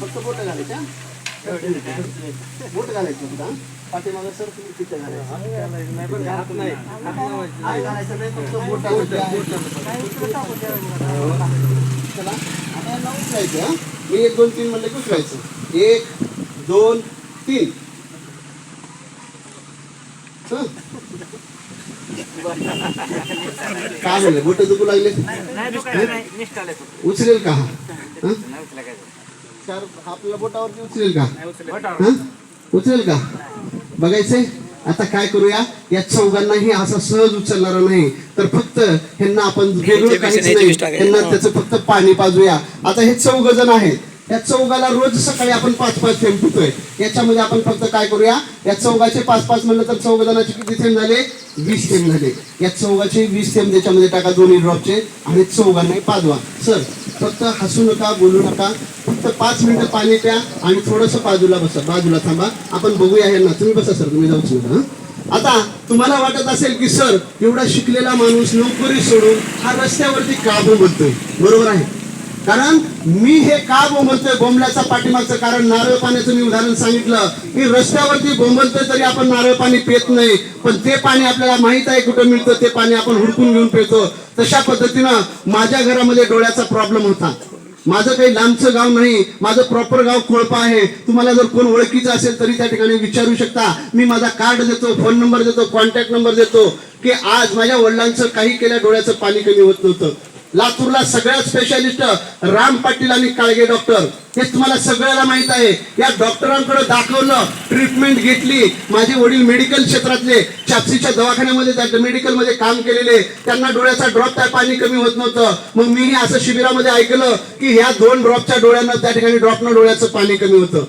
फक्त बोट घालायच्या बोट घालायचं तुला पाठीमागं सर तुम्ही तिथे घालायचं. हाय घालायचं नाही फक्त बोट चला आता उचलायचं? मी एक दोन तीन म्हणलं की उचलायचं. एक दोन तीन? काय म्हणलं? बोट दुखू लागले? उचलेल का? चार आपल्याला बोटावरती उचलेल का? हं? उचलेल का? बघायचंय? आता काय करूया? या चौघांनाही असा सहज उचलणारा नाही. तर फक्त ह्यांना आपण वेगळं काहीच नाही. ह्यांना त्याचं फक्त पाणी पाजूया. आता हे चौघ जण आहेत. या चौघाला रोज सकाळी आपण पाच पाच थेंब पितोय. याच्यामध्ये आपण फक्त काय करूया? या चौघाचे पाच पाच म्हणलं तर चौघ जणांचे किती थेंब झाले? वीस थेंब झाले. या चौघाचे वीस थेंब त्याच्यामध्ये टाका दोन्ही ड्रॉपचे आणि चौघांनाही पाजवा. सर फक्त हसू नका बोलू नका. फक्त पाच मिनिटं पाणी प्या आणि थोडंसं बाजूला बसा. बाजूला थांबा. आपण बघूया यांना तुम्ही बसा सर तुम्ही जाऊच नका आता तुम्हाला वाटत असेल की सर एवढा शिकलेला माणूस नोकरी सोडून हा रस्त्यावरती काबू बोलतोय बरोबर आहे. कारण मी हे का बोंबलतोय? बोंबल्याचा पाठीमागचं कारण नारळ पाण्याचं मी उदाहरण सांगितलं. की रस्त्यावरती बोंबलतोय तरी आपण नारळ पाणी पित नाही. पण ते पाणी आपल्याला माहीत आहे कुठं मिळतं ते पाणी आपण हुडकून घेऊन पितो. तशा पद्धतीनं माझ्या घरामध्ये डोळ्याचा प्रॉब्लेम होता. माझं काही लांबचं गाव नाही. माझं प्रॉपर गाव कोळपा आहे. तुम्हाला जर कोण ओळखीचं असेल तरी त्या ठिकाणी विचारू शकता. मी माझा कार्ड देतो फोन नंबर देतो कॉन्टॅक्ट नंबर देतो की आज माझ्या वडिलांचं काही केल्या डोळ्याचं पाणी कमी होत नव्हतं. लातूरला सगळ्यात स्पेशालिस्ट राम पाटील आणि काळगे डॉक्टर हे तुम्हाला सगळ्याला माहीत आहे. या डॉक्टरांकडे दाखवलं ट्रीटमेंट घेतली. माझे वडील मेडिकल क्षेत्रातले चापसीच्या दवाखान्यामध्ये मेडिकलमध्ये काम केलेले. त्यांना डोळ्याचा ड्रॉप त्या पाणी कमी होत नव्हतं. मग मीही असं शिबिरामध्ये ऐकलं की ह्या दोन ड्रॉपच्या डोळ्यांना त्या ठिकाणी ड्रॉपनं डोळ्याचं पाणी कमी होतं.